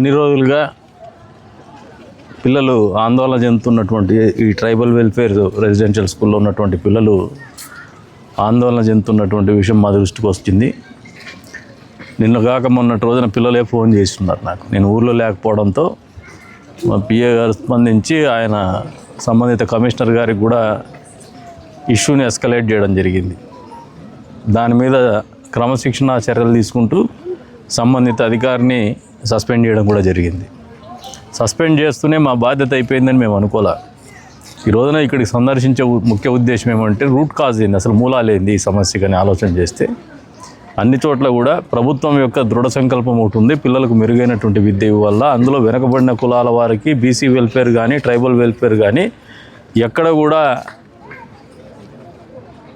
కొన్ని రోజులుగా పిల్లలు ఆందోళన చెందుతున్నటువంటి ఈ ట్రైబల్ వెల్ఫేర్ రెసిడెన్షియల్ స్కూల్లో ఉన్నటువంటి పిల్లలు ఆందోళన చెందుతున్నటువంటి విషయం మా దృష్టికి వచ్చింది. నిన్న కాక మొన్నటి రోజున పిల్లలే ఫోన్ చేస్తున్నారు నాకు. నేను ఊర్లో లేకపోవడంతో మా పిఏ గారు స్పందించి ఆయన సంబంధిత కమిషనర్ గారికి కూడా ఇష్యూని ఎస్కలేట్ చేయడం జరిగింది. దాని మీద క్రమశిక్షణ చర్యలు తీసుకుంటూ సంబంధిత అధికారిని సస్పెండ్ చేయడం కూడా జరిగింది. సస్పెండ్ చేస్తూనే మా బాధ్యత అయిపోయిందని మేము అనుకోలే. ఈ రోజున ఇక్కడికి సందర్శించే ఉ- ముఖ్య ఉద్దేశం ఏమంటే రూట్ కాజ్ ఏంది? అసలు మూలాలేంది ఈ సమస్యకి అని ఆలోచన చేస్తే అన్ని చోట్ల కూడా ప్రభుత్వం యొక్క దృఢ సంకల్పం ఒకటి ఉంది. పిల్లలకు మెరుగైనటువంటి విద్య వల్ల అందులో వెనకబడిన కులాల వారికి బీసీ వెల్ఫేర్ కానీ ట్రైబల్ వెల్ఫేర్ కానీ ఎక్కడ కూడా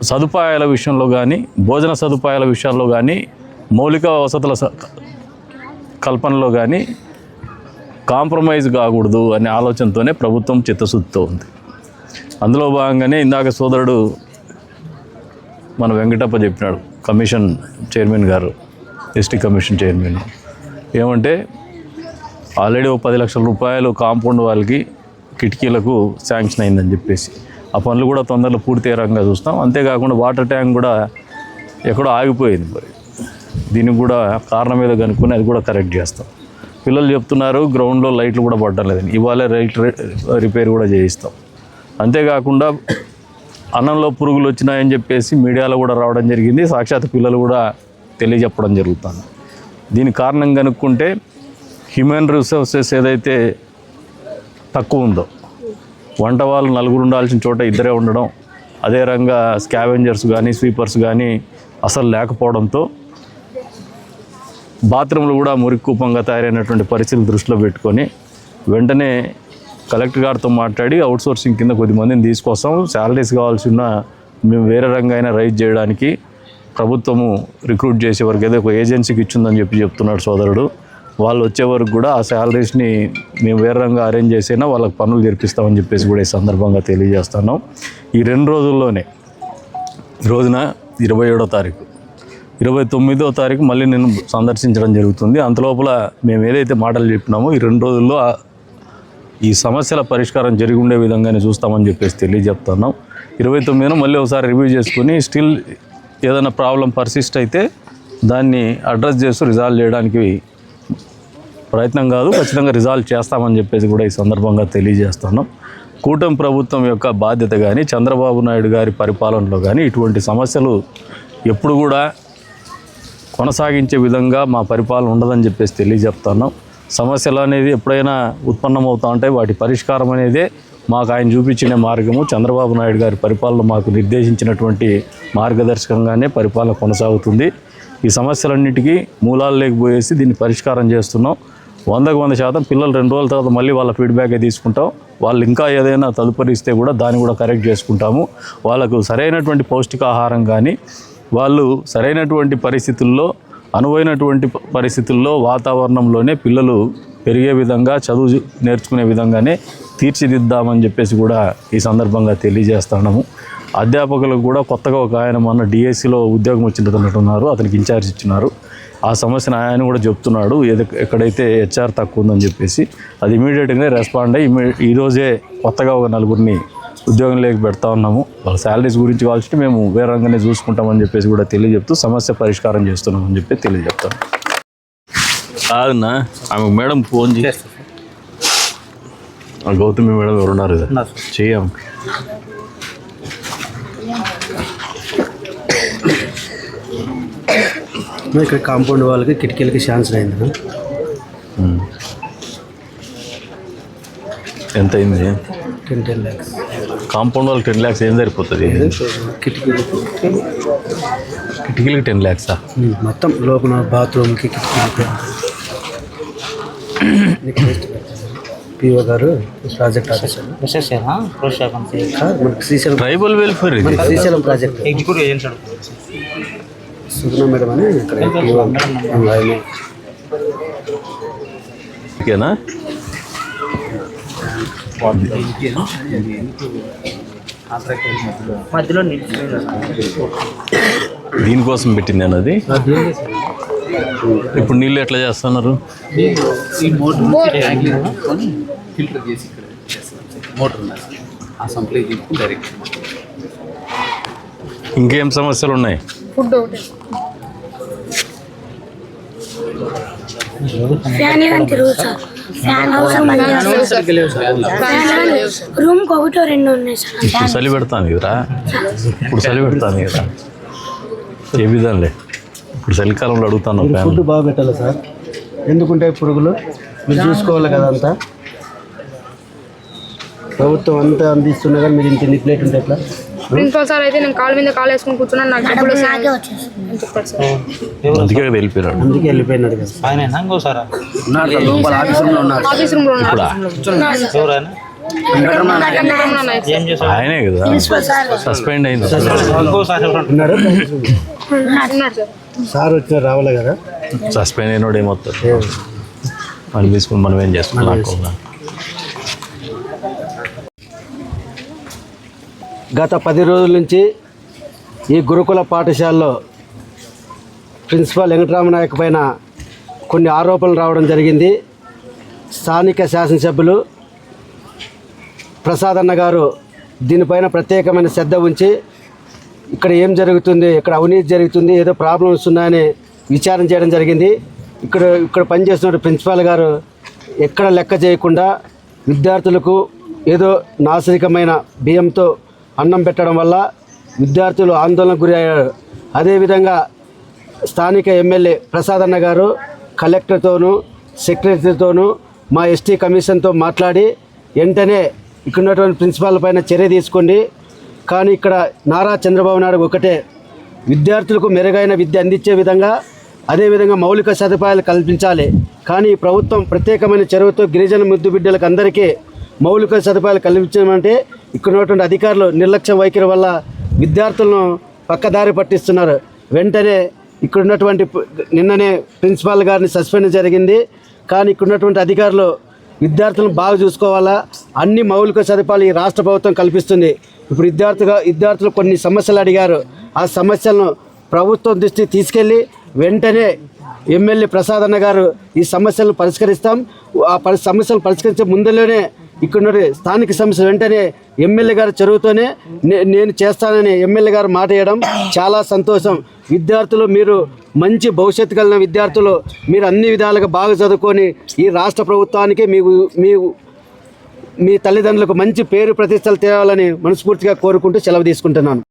సదుపాయాల విషయంలో కానీ భోజన సదుపాయాల విషయాల్లో కానీ మౌలిక వసతుల స- కల్పనలో కానీ కాంప్రమైజ్ కాకూడదు అనే ఆలోచనతోనే ప్రభుత్వం చిత్తశుద్ధితో ఉంది. అందులో భాగంగానే ఇందాక సోదరుడు మన వెంకటప్ప చెప్పినాడు కమిషన్ చైర్మన్ గారు ఎస్టీ కమిషన్ చైర్మన్. ఏమంటే ఆల్రెడీ ఓ పది లక్షల రూపాయలు కాంపౌండ్ వాళ్ళకి కిటికీలకు శాంక్షన్ అయిందని చెప్పేసి. ఆ పనులు కూడా తొందరలో పూర్తి రంగా చూస్తాం. అంతేకాకుండా వాటర్ ట్యాంక్ కూడా ఎక్కడో ఆగిపోయింది మరి. దీనికి కూడా కారణం ఏదో కనుక్కొని అది కూడా కరెక్ట్ చేస్తాం. పిల్లలు చెప్తున్నారు గ్రౌండ్లో లైట్లు కూడా పడడం లేదని. ఇవాళ లైట్ రి- రిపేర్ కూడా చేయిస్తాం. అంతేకాకుండా అన్నంలో పురుగులు వచ్చినాయని చెప్పేసి మీడియాలో కూడా రావడం జరిగింది. సాక్షాత్ పిల్లలు కూడా తెలియజెప్పడం జరుగుతుంది. దీనికి కారణం కనుక్కుంటే హ్యూమన్ రిసోర్సెస్ ఏదైతే తక్కువ ఉందో వంట వాళ్ళు నలుగురు ఉండాల్సిన చోట ఇద్దరే ఉండడం అదే రంగా స్కావెంజర్స్ కానీ స్వీపర్స్ కానీ అసలు లేకపోవడంతో బాత్రూంలు కూడా మురికూపంగా తయారైనటువంటి పరిస్థితులు దృష్టిలో పెట్టుకొని వెంటనే కలెక్టర్ గారితో మాట్లాడి అవుట్సోర్సింగ్ కింద కొద్దిమందిని తీసుకొస్తాం శాలరీస్ కావాల్సిన మేము వేరే రంగైనా రైజ్ చేయడానికి ప్రభుత్వము రిక్రూట్ చేసే వరకు ఏదో ఒక ఏజెన్సీకి ఇచ్చిందని చెప్పి చెప్తున్నాడు సోదరుడు. వాళ్ళు వచ్చే వరకు కూడా ఆ శాలరీస్ని మేము వేరే రంగా అరేంజ్ చేసైనా వాళ్ళకి పనులు జరిపిస్తామని చెప్పేసి కూడా ఈ సందర్భంగా తెలియజేస్తున్నాం. ఈ రెండు రోజుల్లోనే రోజున ఇరవై ఏడో తారీఖు ఇరవై తొమ్మిదో తారీఖు మళ్ళీ నేను సందర్శించడం జరుగుతుంది. అంతలోపల మేము ఏదైతే మాటలు చెప్పినామో ఈ రెండు రోజుల్లో ఈ సమస్యల పరిష్కారం జరిగి ఉండే విధంగానే చూస్తామని చెప్పేసి తెలియజెప్తున్నాం. ఇరవై తొమ్మిదిన మళ్ళీ ఒకసారి రివ్యూ చేసుకుని స్టిల్ ఏదైనా ప్రాబ్లం పర్సిస్ట్ అయితే దాన్ని అడ్రస్ చేస్తూ రిజాల్వ్ చేయడానికి ప్రయత్నం కాదు ఖచ్చితంగా రిజాల్వ్ చేస్తామని చెప్పేసి కూడా ఈ సందర్భంగా తెలియజేస్తున్నాం. కూటమి ప్రభుత్వం యొక్క బాధ్యత కానీ చంద్రబాబు నాయుడు గారి పరిపాలనలో కానీ ఇటువంటి సమస్యలు ఎప్పుడు కూడా కొనసాగించే విధంగా మా పరిపాలన ఉండదని చెప్పేసి తెలియజెప్తాను. సమస్యలు అనేది ఎప్పుడైనా ఉత్పన్నమవుతా ఉంటాయి వాటి పరిష్కారం అనేదే మాకు ఆయన చూపించిన మార్గము. చంద్రబాబు నాయుడు గారి పరిపాలన మాకు నిర్దేశించినటువంటి మార్గదర్శకంగానే పరిపాలన కొనసాగుతుంది. ఈ సమస్యలన్నిటికీ మూలాలు లేకపోయేసి దీన్ని పరిష్కారం చేస్తున్నాం. వందకు వంద శాతం పిల్లలు రెండు రోజుల తర్వాత మళ్ళీ వాళ్ళ ఫీడ్బ్యాకే తీసుకుంటాం. వాళ్ళు ఇంకా ఏదైనా తదుపరి ఇస్తే కూడా దాన్ని కూడా కరెక్ట్ చేసుకుంటాము. వాళ్ళకు సరైనటువంటి పౌష్టికాహారం కానీ వాళ్ళు సరైనటువంటి పరిస్థితుల్లో అనువైనటువంటి పరిస్థితుల్లో వాతావరణంలోనే పిల్లలు పెరిగే విధంగా చదువు నేర్చుకునే విధంగానే తీర్చిదిద్దామని చెప్పేసి కూడా ఈ సందర్భంగా తెలియజేస్తున్నాము. అధ్యాపకులకు కూడా కొత్తగా ఒక ఆయన మొన్న డిఎస్సిలో ఉద్యోగం వచ్చినట్టున్నారు అతనికి ఇన్ఛార్జ్ ఇచ్చినారు. ఆ సమస్యను ఆయన కూడా చెప్తున్నాడు ఏది ఎక్కడైతే హెచ్ఆర్ తక్కువ ఉందని చెప్పేసి. అది ఇమీడియట్గా రెస్పాండ్ అయ్యి ఈరోజే కొత్తగా ఒక నలుగురిని ఉద్యోగం లేక పెడతా ఉన్నాము. వాళ్ళ శాలరీస్ గురించి కావాల్సి మేము వేరే రంగానే చూసుకుంటామని చెప్పేసి కూడా తెలియజెప్తూ సమస్య పరిష్కారం చేస్తున్నామని చెప్పి తెలియజెప్తాను. కాదన్నా ఆమె మేడం ఫోన్ చేసి ఆ గౌతమి మేడం ఎవరు ఉన్నారు. కదా చెయ్యం ఇక్కడ కాంపౌండ్ వాళ్ళకి కిటికీలకి శాంక్షన్ అయింది ఎంత అయింది టెన్ టెన్ ల్యాక్స్ కాంపౌండ్ వాళ్ళకి టెన్ ల్యాక్స్ ఏం సరిపోతుంది? కిటికీలకి కిటికీలకి టెన్ ల్యాక్సా మొత్తం లోపల బాత్రూమ్కి కిటికీలకి పిఓ గారు ప్రాజెక్ట్ ఆఫీసర్ మనకి Srisailam tribal welfare Srisailam project executive Suguna madam అని ఇక్కడ ఓకేనా? మధ్యలో దీనికోసం పెట్టింది అన్నది? ఇప్పుడు నీళ్ళు ఎట్లా చేస్తున్నారు? ఫిల్టర్ చేసి ఇక్కడ. మోటార్. ఆ సప్లై తీసుకుని డైరెక్ట్. ఇంకేం సమస్యలు ఉన్నాయి? ఫుడ్ ఒకటి. ఫ్యాన్ సార్ రూమ్ ఒకటో రెండు ఉన్నాయి సార్. ఇప్పుడు చలి పెడతాను కదరా? ఇప్పుడు చలి పెడతాను కదా ఏ విధంలే? ఇప్పుడు చలికాలంలో అడుగుతాను ఫుడ్ బాగా పెట్టాలి సార్? ఎందుకుంటే పురుగులు? మీరు చూసుకోవాలి కదా అంతా? ప్రభుత్వం అంతా అందిస్తున్నా కానీ మీరు ఇంత ప్లేట్ ఉంటే ఎట్లా? ప్రిన్సిపల్ సార్ అయితే నేను కాళ్ళ మీద కాలు వేసుకుని కూర్చున్నాను నాకు డబ్బులు నాకే వస్తాయి వచ్చేసి అని చెప్పారు సార్ అందుకే కదా వెళ్ళిపోయినాడు. అందుకే వెళ్ళిపోయినాడు కదా ఆఫీస్ రూమ్లో ఉన్నారు ఆయనే? కదా. సస్పెండ్ అయింది. ఉన్నాడు ఉన్నాడు సార్. సార్ వచ్చిన రావాలి కదా? సస్పెండ్ అయినోడు ఏమవుతాడు మనం తీసుకుని మనం ఏం చేస్తున్నాం? నాకు గత పది రోజుల నుంచి ఈ గురుకుల పాఠశాలలో ప్రిన్సిపాల్ వెంకటరామనాయక్ పైన కొన్ని ఆరోపణలు రావడం జరిగింది. స్థానిక శాసనసభ్యులు ప్రసాద్ అన్న గారు దీనిపైన ప్రత్యేకమైన శ్రద్ధ ఉంచి ఇక్కడ ఏం జరుగుతుంది ఇక్కడ అవినీతి జరుగుతుంది ఏదో ప్రాబ్లమ్స్ ఉన్నాయని విచారణ చేయడం జరిగింది. ఇక్కడ ఇక్కడ పనిచేస్తున్న ప్రిన్సిపాల్ గారు ఎక్కడ లెక్క చేయకుండా విద్యార్థులకు ఏదో నాసిరికమైన బియ్యంతో అన్నం పెట్టడం వల్ల విద్యార్థులు ఆందోళనకు గురి అయ్యారు అదేవిధంగా స్థానిక ఎమ్మెల్యే ప్రసాదన్న గారు కలెక్టర్తోనూ సెక్రటరీతోనూ మా ఎస్టీ కమిషన్తో మాట్లాడి వెంటనే ఇక్కడ ఉన్నటువంటి ప్రిన్సిపాల్ పైన చర్య తీసుకోండి. కానీ ఇక్కడ నారా చంద్రబాబు నాయుడు ఒకటే. విద్యార్థులకు మెరుగైన విద్య అందించే విధంగా అదేవిధంగా మౌలిక సదుపాయాలు కల్పించాలి. కానీ ప్రభుత్వం ప్రత్యేకమైన చొరవతో గిరిజన ముద్దు బిడ్డలకు అందరికీ మౌలిక సదుపాయాలు కల్పించమంటే ఇక్కడ ఉన్నటువంటి అధికారులు నిర్లక్ష్యం వైఖరి వల్ల విద్యార్థులను పక్కదారి పట్టిస్తున్నారు. వెంటనే ఇక్కడ ఉన్నటువంటి నిన్ననే ప్రిన్సిపాల్ గారిని సస్పెండ్ జరిగింది. కానీ ఇక్కడ ఉన్నటువంటి అధికారులు విద్యార్థులను బాగా చూసుకోవాలా? అన్ని మౌలిక సదుపాయాలు ఈ రాష్ట్ర ప్రభుత్వం కల్పిస్తుంది. ఇప్పుడు విద్యార్థిగా విద్యార్థులు కొన్ని సమస్యలు అడిగారు. ఆ సమస్యలను ప్రభుత్వం దృష్టికి తీసుకెళ్ళి వెంటనే ఎమ్మెల్యే ప్రసాద్ అన్న గారు ఈ సమస్యలను పరిష్కరిస్తాం. ఆ పరి సమస్యలు పరిష్కరించే ముందులోనే ఇక్కడ స్థానిక సమస్య వెంటనే ఎమ్మెల్యే గారి చొరవతోనే నే- నేను చేస్తానని ఎమ్మెల్యే గారు మాట వేయడం చాలా సంతోషం. విద్యార్థులు మీరు మంచి భవిష్యత్తు కలిగిన విద్యార్థులు మీరు అన్ని విధాలుగా బాగా చదువుకొని ఈ రాష్ట్ర ప్రభుత్వానికి మీకు మీ మీ తల్లిదండ్రులకు మంచి పేరు ప్రతిష్టలు తేవాలని మనస్ఫూర్తిగా కోరుకుంటూ సెలవు తీసుకుంటున్నాను.